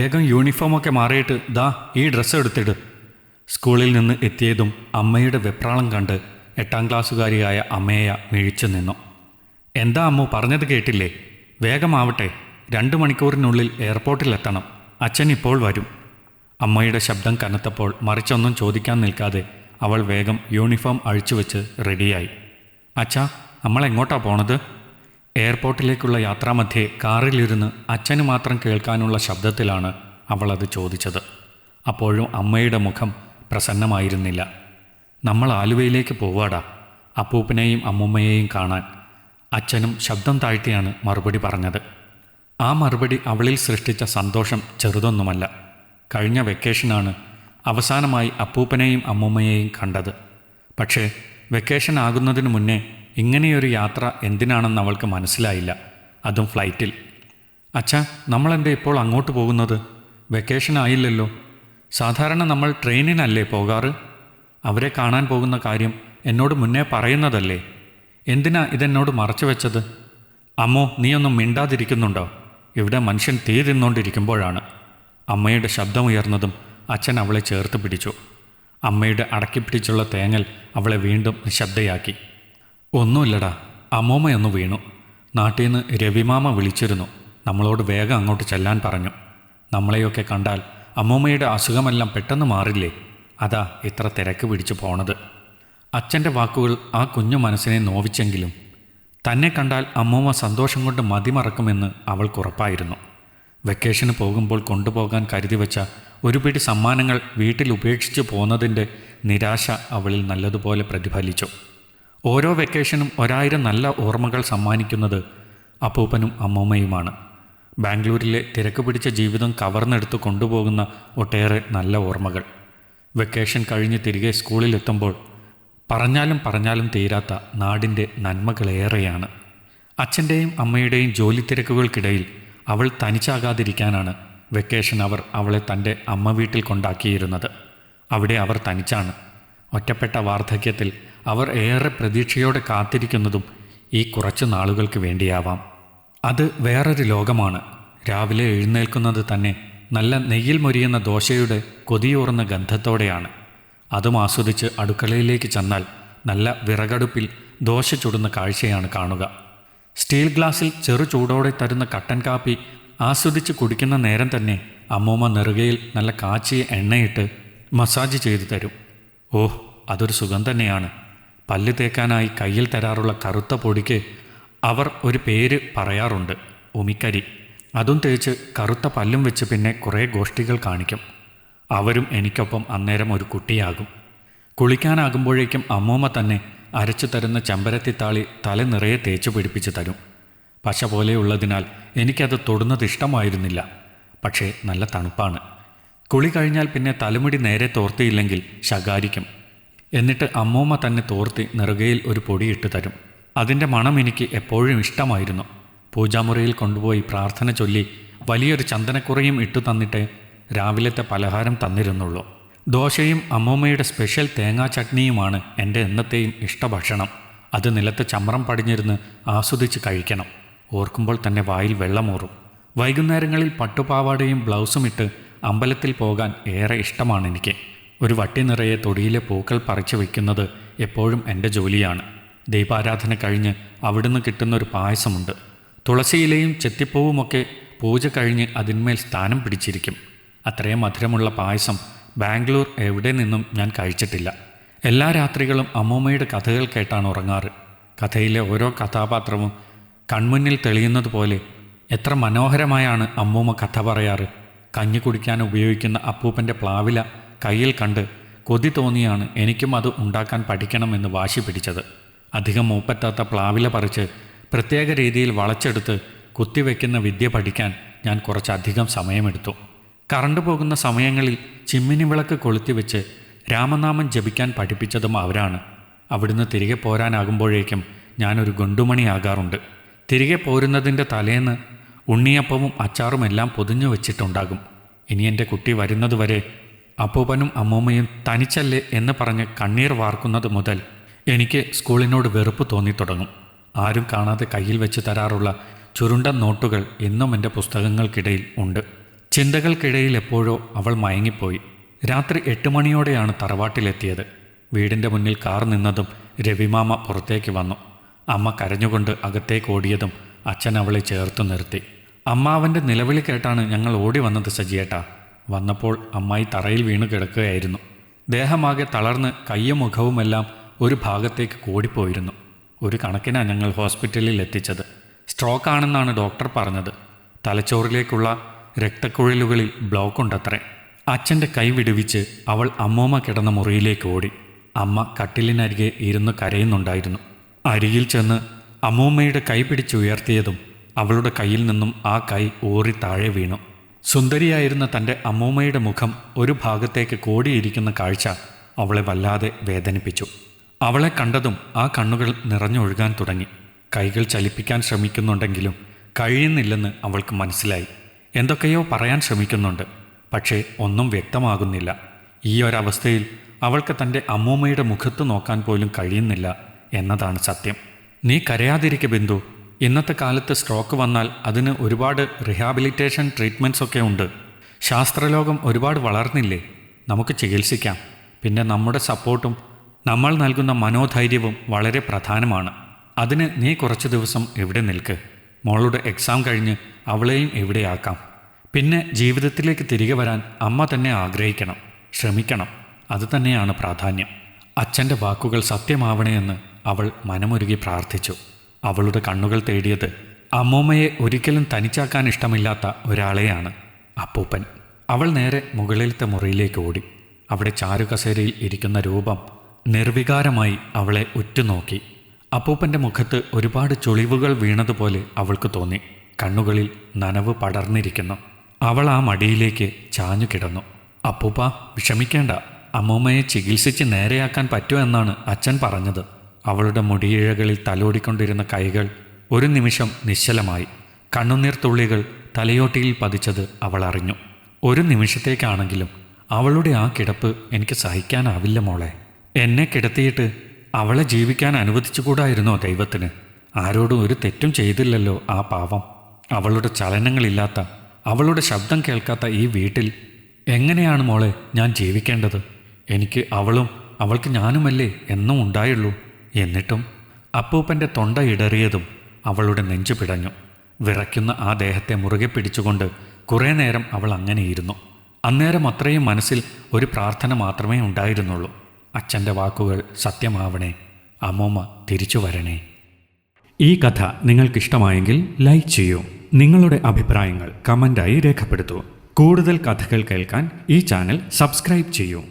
വേഗം യൂണിഫോമൊക്കെ മാറിയിട്ട് ദാ ഈ ഡ്രസ്സ് എടുത്തിട്. സ്കൂളിൽ നിന്ന് എത്തിയതും അമ്മയുടെ വെപ്രാളം കണ്ട് എട്ടാം ക്ലാസ്സുകാരിയായ അമ്മയ മിഴിച്ചു നിന്നു. എന്താ അമ്മു പറഞ്ഞത് കേട്ടില്ലേ? വേഗമാവട്ടെ രണ്ട് മണിക്കൂറിനുള്ളിൽ എയർപോർട്ടിലെത്തണം. അച്ഛൻ ഇപ്പോൾ വരും. അമ്മയുടെ ശബ്ദം കനത്തപ്പോൾ മറിച്ചൊന്നും ചോദിക്കാൻ നിൽക്കാതെ അവൾ വേഗം യൂണിഫോം അഴിച്ചു വെച്ച് റെഡിയായി അച്ഛാ നമ്മൾ എങ്ങോട്ടാ പോണത്? എയർപോർട്ടിലേക്കുള്ള യാത്രാമധ്യേ കാറിലിരുന്ന് അച്ഛന് മാത്രം കേൾക്കാനുള്ള ശബ്ദത്തിലാണ് അവൾ അത് ചോദിച്ചത്. അപ്പോഴും അമ്മയുടെ മുഖം പ്രസന്നമായിരുന്നില്ല. നമ്മൾ ആലുവയിലേക്ക് പോവാടാ. അപ്പൂപ്പനെയും അമ്മൂമ്മയെയും കാണാൻ. അച്ഛനും ശബ്ദം താഴ്ത്തിയാണ് മറുപടി പറഞ്ഞത്. ആ മറുപടി അവളിൽ സൃഷ്ടിച്ച സന്തോഷം ചെറുതൊന്നുമല്ല. കഴിഞ്ഞ വെക്കേഷനാണ് അവസാനമായി അപ്പൂപ്പനെയും അമ്മൂമ്മയെയും കണ്ടത്. പക്ഷേ വെക്കേഷൻ ആകുന്നതിന് മുന്നേ ഇങ്ങനെയൊരു യാത്ര എന്തിനാണെന്ന് അവൾക്ക് മനസ്സിലായില്ല. അതും ഫ്ലൈറ്റിൽ. അച്ഛാ നമ്മളെന്താ ഇപ്പോൾ അങ്ങോട്ട് പോകുന്നത്? വെക്കേഷൻ ആയില്ലല്ലോ. സാധാരണ നമ്മൾ ട്രെയിനിനല്ലേ പോകാറ്? അവരെ കാണാൻ പോകുന്ന കാര്യം എന്നോട് മുന്നേ പറയുന്നതല്ലേ? എന്തിനാ ഇതെന്നോട് മറച്ചു വെച്ചത്? അമ്മോ നീയൊന്നും മിണ്ടാതിരിക്കുന്നുണ്ടോ? ഇവിടെ മനുഷ്യൻ തീ തിന്നുകൊണ്ടിരിക്കുമ്പോഴാണ് അമ്മയുടെ ശബ്ദമുയർന്നതും അച്ഛൻ അവളെ ചേർത്ത് പിടിച്ചു. അമ്മയുടെ അടക്കിപ്പിടിച്ചുള്ള തേങ്ങൽ അവളെ വീണ്ടും നിശബ്ദയാക്കി. ഒന്നുമില്ലടാ. അമ്മൂമ്മയൊന്ന് വീണു. നാട്ടിൽ നിന്ന് രവിമാമ വിളിച്ചിരുന്നു. നമ്മളോട് വേഗം അങ്ങോട്ട് ചെല്ലാൻ പറഞ്ഞു. നമ്മളെയൊക്കെ കണ്ടാൽ അമ്മൂമ്മയുടെ അസുഖമെല്ലാം പെട്ടെന്ന് മാറില്ലേ? അതാ ഇത്ര തിരക്ക് പിടിച്ചു പോണത്. അച്ഛന്റെ വാക്കുകൾ ആ കുഞ്ഞു മനസ്സിനെ നോവിച്ചെങ്കിലും തന്നെ കണ്ടാൽ അമ്മൂമ്മ സന്തോഷം കൊണ്ട് മതിമറക്കുമെന്ന് അവൾക്കുറപ്പായിരുന്നു വെക്കേഷന് പോകുമ്പോൾ കൊണ്ടുപോകാൻ കരുതി വെച്ച ഒരു പിടി സമ്മാനങ്ങൾ വീട്ടിൽ ഉപേക്ഷിച്ച് പോന്നതിന്റെ നിരാശ അവളിൽ നല്ലതുപോലെ പ്രതിഫലിച്ചു. ഓരോ വെക്കേഷനും ഒരായിരം നല്ല ഓർമ്മകൾ സമ്മാനിക്കുന്നത് അപ്പൂപ്പനും അമ്മൂമ്മയുമാണ്. ബാംഗ്ലൂരിലെ തിരക്ക് പിടിച്ച ജീവിതം കവർന്നെടുത്ത് കൊണ്ടുപോകുന്ന ഒട്ടേറെ നല്ല ഓർമ്മകൾ. വെക്കേഷൻ കഴിഞ്ഞ് തിരികെ സ്കൂളിലെത്തുമ്പോൾ പറഞ്ഞാലും പറഞ്ഞാലും തീരാത്ത നാടിന്റെ നന്മകളേറെയാണ്. അച്ഛന്റെയും അമ്മയുടെയും ജോലി തിരക്കുകൾക്കിടയിൽ അവൾ തനിച്ചാകാതിരിക്കാനാണ് വെക്കേഷൻ അവർ അവളെ തന്റെ അമ്മ വീട്ടിൽ കൊണ്ടാക്കിയിരുന്നത്. അവിടെ അവർ തനിച്ചാണ്. ഒറ്റപ്പെട്ട വാർദ്ധക്യത്തിൽ അവർ ഏറെ പ്രതീക്ഷയോടെ കാത്തിരിക്കുന്നതും ഈ കുറച്ച് നാളുകൾക്ക് വേണ്ടിയാവാം. അത് വേറൊരു ലോകമാണ്. രാവിലെ എഴുന്നേൽക്കുന്നത് തന്നെ നല്ല നെയ്യിൽ മൊരിയുന്ന ദോശയുടെ കൊതിയൂറുന്ന ഗന്ധത്തോടെയാണ്. അതും ആസ്വദിച്ച് അടുക്കളയിലേക്ക് ചെന്നാൽ നല്ല വിറകടുപ്പിൽ ദോശ ചുടുന്ന കാഴ്ചയാണ് കാണുക. സ്റ്റീൽ ഗ്ലാസിൽ ചെറു ചൂടോടെ തരുന്ന കട്ടൻ കാപ്പി ആസ്വദിച്ച് കുടിക്കുന്ന നേരം തന്നെ അമ്മൂമ്മ നെറുകയിൽ നല്ല കാച്ചിയ എണ്ണയിട്ട് മസാജ് ചെയ്തു തരും. ഓഹ് അതൊരു സുഖം തന്നെയാണ്. പല്ല് തേക്കാനായി കയ്യിൽ തരാറുള്ള കറുത്ത പൊടിക്ക് അവർ ഒരു പേര് പറയാറുണ്ട് ഉമിക്കരി. അതും തേച്ച് കറുത്ത പല്ലും വെച്ച് പിന്നെ കുറേ ഗോഷ്ഠികൾ കാണിക്കും. അവരും എനിക്കൊപ്പം അന്നേരം ഒരു കുട്ടിയാകും. കുളിക്കാനാകുമ്പോഴേക്കും അമ്മൂമ്മ തന്നെ അരച്ചു തരുന്ന ചെമ്പരത്തിത്താളി തല നിറയെ തേച്ചു പിടിപ്പിച്ച് തരും. പശ പോലെയുള്ളതിനാൽ എനിക്കത് തൊടുന്നത് ഇഷ്ടമായിരുന്നില്ല പക്ഷേ നല്ല തണുപ്പാണ്. കുളി കഴിഞ്ഞാൽ പിന്നെ തലമുടി നേരെ തോർത്തിയില്ലെങ്കിൽ ശകാരിക്കും. എന്നിട്ട് അമ്മൂമ്മ തന്നെ തോർത്തി നെറുകയിൽ ഒരു പൊടിയിട്ട് തരും. അതിന്റെ മണം എനിക്ക് എപ്പോഴും ഇഷ്ടമായിരുന്നു. പൂജാമുറിയിൽ കൊണ്ടുപോയി പ്രാർത്ഥന ചൊല്ലി വലിയൊരു ചന്ദനക്കുറയും ഇട്ടു തന്നിട്ടേ രാവിലത്തെ പലഹാരം തന്നിരുന്നുള്ളൂ. ദോശയും അമ്മൂമ്മയുടെ സ്പെഷ്യൽ തേങ്ങാ ചട്നിയുമാണ് എന്റെ എന്നത്തെയും ഇഷ്ടഭക്ഷണം. അത് നിലത്ത് ചമ്രം പടിഞ്ഞിരുന്ന് ആസ്വദിച്ച് കഴിക്കണം. ഓർക്കുമ്പോൾ തന്നെ വായിൽ വെള്ളമൂറും. വൈകുന്നേരങ്ങളിൽ പട്ടുപാവാടയും ബ്ലൗസും ഇട്ട് അമ്പലത്തിൽ പോകാൻ ഏറെ ഇഷ്ടമാണ് എനിക്ക്. ഒരു വട്ടി നിറയെ തൊടിയിലെ പൂക്കൾ പറിച്ചു വയ്ക്കുന്നത് എപ്പോഴും എന്റെ ജോലിയാണ്. ദീപാരാധന കഴിഞ്ഞ് അവിടുന്ന് കിട്ടുന്ന ഒരു പായസമുണ്ട്. തുളസിയിലയും ചെത്തിപ്പൂവുമൊക്കെ പൂജ കഴിഞ്ഞ് അതിന്മേൽ സ്ഥാനം പിടിച്ചിരിക്കും. അത്രയും മധുരമുള്ള പായസം ബാംഗ്ലൂർ എവിടെ നിന്നും ഞാൻ കഴിച്ചിട്ടില്ല. എല്ലാ രാത്രികളും അമ്മൂമ്മയുടെ കഥകൾ കേട്ടാണ് ഉറങ്ങാറ്. കഥയിലെ ഓരോ കഥാപാത്രവും കൺമുന്നിൽ തെളിയുന്നത് പോലെ എത്ര മനോഹരമായാണ് അമ്മൂമ്മ കഥ പറയാറ്. കഞ്ഞി കുടിക്കാൻ ഉപയോഗിക്കുന്ന അപ്പൂപ്പന്റെ പ്ലാവില കയ്യിൽ കണ്ട് കൊതി തോന്നിയാണ് എനിക്കും അത് ഉണ്ടാക്കാൻ പഠിക്കണമെന്ന് വാശി പിടിച്ചത്. അധികം മൂപ്പറ്റാത്ത പ്ലാവില പറിച്ച് പ്രത്യേക രീതിയിൽ വളച്ചെടുത്ത് കുത്തിവെക്കുന്ന വിദ്യ പഠിക്കാൻ ഞാൻ കുറച്ചധികം സമയമെടുത്തു. കറണ്ട് പോകുന്ന സമയങ്ങളിൽ ചിമ്മിനി വിളക്ക് കൊളുത്തി വെച്ച് രാമനാമം ജപിക്കാൻ പഠിപ്പിച്ചതും അവരാണ്. അവിടുന്ന് തിരികെ പോരാനാകുമ്പോഴേക്കും ഞാനൊരു ഗുണ്ടുമണിയാകാറുണ്ട്. തിരികെ പോരുന്നതിന്റെ തലേന്ന് ഉണ്ണിയപ്പവും അച്ചാറും എല്ലാം പൊതിഞ്ഞു വെച്ചിട്ടുണ്ടാകും. ഇനി എന്റെ കുട്ടി വരുന്നതുവരെ അപ്പൂപ്പനും അമ്മൂമ്മയും തനിച്ചല്ലേ എന്ന് പറഞ്ഞ് കണ്ണീർ വാർക്കുന്നത് മുതൽ എനിക്ക് സ്കൂളിനോട് വെറുപ്പ് തോന്നിത്തുടങ്ങും ആരും കാണാതെ കയ്യിൽ വെച്ച് തരാറുള്ള ചുരുണ്ട നോട്ടുകൾ ഇന്നും എന്റെ പുസ്തകങ്ങൾക്കിടയിൽ ഉണ്ട്. ചിന്തകൾക്കിടയിൽ എപ്പോഴോ അവൾ മയങ്ങിപ്പോയി. രാത്രി എട്ട് മണിയോടെയാണ് തറവാട്ടിലെത്തിയത്. വീടിന്റെ മുന്നിൽ കാർ നിന്നതും രവിമാമ പുറത്തേക്ക് വന്നു. അമ്മ കരഞ്ഞുകൊണ്ട് അകത്തേക്ക് ഓടിയതും അച്ഛൻ അവളെ ചേർത്ത് നിർത്തി. അമ്മാവന്റെ നിലവിളി കേട്ടാണ് ഞങ്ങൾ ഓടി വന്നത് സജിയേട്ടാ. വന്നപ്പോൾ അമ്മായി തറയിൽ വീണു കിടക്കുകയായിരുന്നു. ദേഹമാകെ തളർന്ന് കയ്യും മുഖവുമെല്ലാം ഒരു ഭാഗത്തേക്ക് കൂടിപ്പോയിരുന്നു. ഒരു കണക്കിനാണ് ഞങ്ങൾ ഹോസ്പിറ്റലിൽ എത്തിച്ചത്. സ്ട്രോക്ക് ആണെന്നാണ് ഡോക്ടർ പറഞ്ഞത്. തലച്ചോറിലേക്കുള്ള രക്തക്കുഴലുകളിൽ ബ്ലോക്ക് ഉണ്ടത്രേ അച്ഛന്റെ കൈ വിടുവിച്ച് അവൾ അമ്മൂമ്മ കിടന്ന മുറിയിലേക്ക് ഓടി. അമ്മ കട്ടിലിനരികെ ഇരുന്ന് കരയുന്നുണ്ടായിരുന്നു. അരികിൽ ചെന്ന് അമ്മൂമ്മയുടെ കൈ പിടിച്ചുയർത്തിയതും അവളുടെ കയ്യിൽ നിന്നും ആ കൈ ഊറി താഴെ വീണു. സുന്ദരിയായിരുന്ന തന്റെ അമ്മൂമ്മയുടെ മുഖം ഒരു ഭാഗത്തേക്ക് കോടിയിരിക്കുന്ന കാഴ്ച അവളെ വല്ലാതെ വേദനിപ്പിച്ചു. അവളെ കണ്ടതും ആ കണ്ണുകൾ നിറഞ്ഞൊഴുകാൻ തുടങ്ങി. കൈകൾ ചലിപ്പിക്കാൻ ശ്രമിക്കുന്നുണ്ടെങ്കിലും കഴിയുന്നില്ലെന്ന് അവൾക്ക് മനസ്സിലായി. എന്തൊക്കെയോ പറയാൻ ശ്രമിക്കുന്നുണ്ട് പക്ഷേ ഒന്നും വ്യക്തമാകുന്നില്ല. ഈ ഒരവസ്ഥയിൽ അവൾക്ക് തന്റെ അമ്മൂമ്മയുടെ മുഖത്ത് നോക്കാൻ പോലും കഴിയുന്നില്ല എന്നതാണ് സത്യം. നീ കരയാതിരിക്കെ ബിന്ദു ഇന്നത്തെ കാലത്ത് സ്ട്രോക്ക് വന്നാൽ അതിന് ഒരുപാട് റിഹാബിലിറ്റേഷൻ ട്രീറ്റ്മെന്റ്സ് ഒക്കെ ഉണ്ട്. ശാസ്ത്രലോകം ഒരുപാട് വളർന്നില്ലേ? നമുക്ക് ചികിത്സിക്കാം. പിന്നെ നമ്മുടെ സപ്പോർട്ടും നമ്മൾ നൽകുന്ന മനോധൈര്യവും വളരെ പ്രധാനമാണ്. അതിന് നീ കുറച്ച് ദിവസം ഇവിടെ നിൽക്ക്. മോളുടെ എക്സാം കഴിഞ്ഞ് അവളെയും ഇവിടെയാക്കാം പിന്നെ ജീവിതത്തിലേക്ക് തിരികെ വരാൻ അമ്മ തന്നെ ആഗ്രഹിക്കണം. ശ്രമിക്കണം. അത് തന്നെയാണ് പ്രാധാന്യം. അച്ഛന്റെ വാക്കുകൾ സത്യമാവണേ എന്ന് അവൾ മനമൊരുകി പ്രാർത്ഥിച്ചു. അവളുടെ കണ്ണുകൾ തേടിയത് അമ്മൂമ്മയെ ഒരിക്കലും തനിച്ചാക്കാൻ ഇഷ്ടമില്ലാത്ത ഒരാളെയാണ് അപ്പൂപ്പൻ. അവൾ നേരെ മുകളിലത്തെ മുറിയിലേക്ക് ഓടി. അവിടെ ചാരുകസേരയിൽ ഇരിക്കുന്ന രൂപം നിർവികാരമായി അവളെ ഉറ്റുനോക്കി. അപ്പൂപ്പന്റെ മുഖത്ത് ഒരുപാട് ചുളിവുകൾ വീണതുപോലെ അവൾക്ക് തോന്നി. കണ്ണുകളിൽ നനവ് പടർന്നിരിക്കുന്നു. അവൾ ആ മടിയിലേക്ക് ചാഞ്ഞു കിടന്നു. അപ്പൂപ്പ വിഷമിക്കേണ്ട. അമ്മൂമ്മയെ ചികിത്സിച്ച് നേരെയാക്കാൻ പറ്റുമെന്നാണ് അച്ഛൻ പറഞ്ഞത്. അവളുടെ മുടിയിഴകളിൽ തലോടിക്കൊണ്ടിരുന്ന കൈകൾ ഒരു നിമിഷം നിശ്ചലമായി. കണ്ണുനീർ തുള്ളികൾ തലയോട്ടിയിൽ പതിച്ചത് അവൾ അറിഞ്ഞു. ഒരു നിമിഷത്തേക്കാണെങ്കിലും അവളുടെ ആ കിടപ്പ് എനിക്ക് സഹിക്കാനാവില്ല മോളെ. എന്നെ കിടത്തിയിട്ട് അവളെ ജീവിക്കാൻ അനുവദിച്ചുകൂടായിരുന്നോ ദൈവത്തിന്? ആരോടും ഒരു തെറ്റും ചെയ്തില്ലല്ലോ ആ പാവം. അവളുടെ ചലനങ്ങളില്ലാത്ത അവളുടെ ശബ്ദം കേൾക്കാത്ത ഈ വീട്ടിൽ എങ്ങനെയാണ് മോളെ ഞാൻ ജീവിക്കേണ്ടത്? എനിക്ക് അവളും അവൾക്ക് ഞാനുമല്ലേ എന്നും ഉണ്ടായുള്ളൂ. എന്നിട്ടും അപ്പൂപ്പന്റെ തൊണ്ട ഇടറിയതും അവളുടെ നെഞ്ചു പിടഞ്ഞു. വിറയ്ക്കുന്ന ആ ദേഹത്തെ മുറുകെ പിടിച്ചുകൊണ്ട് കുറേ നേരം അവൾ അങ്ങനെയിരുന്നു അന്നേരം അത്രയും മനസ്സിൽ ഒരു പ്രാർത്ഥന മാത്രമേ ഉണ്ടായിരുന്നുള്ളൂ. അച്ഛന്റെ വാക്കുകൾ സത്യമാവണേ അമ്മൂമ്മ തിരിച്ചു വരണേ. ഈ കഥ നിങ്ങൾക്കിഷ്ടമായെങ്കിൽ ലൈക്ക് ചെയ്യൂ. നിങ്ങളുടെ അഭിപ്രായങ്ങൾ കമന്റായി രേഖപ്പെടുത്തൂ. കൂടുതൽ കഥകൾ കേൾക്കാൻ ഈ ചാനൽ സബ്സ്ക്രൈബ് ചെയ്യൂ.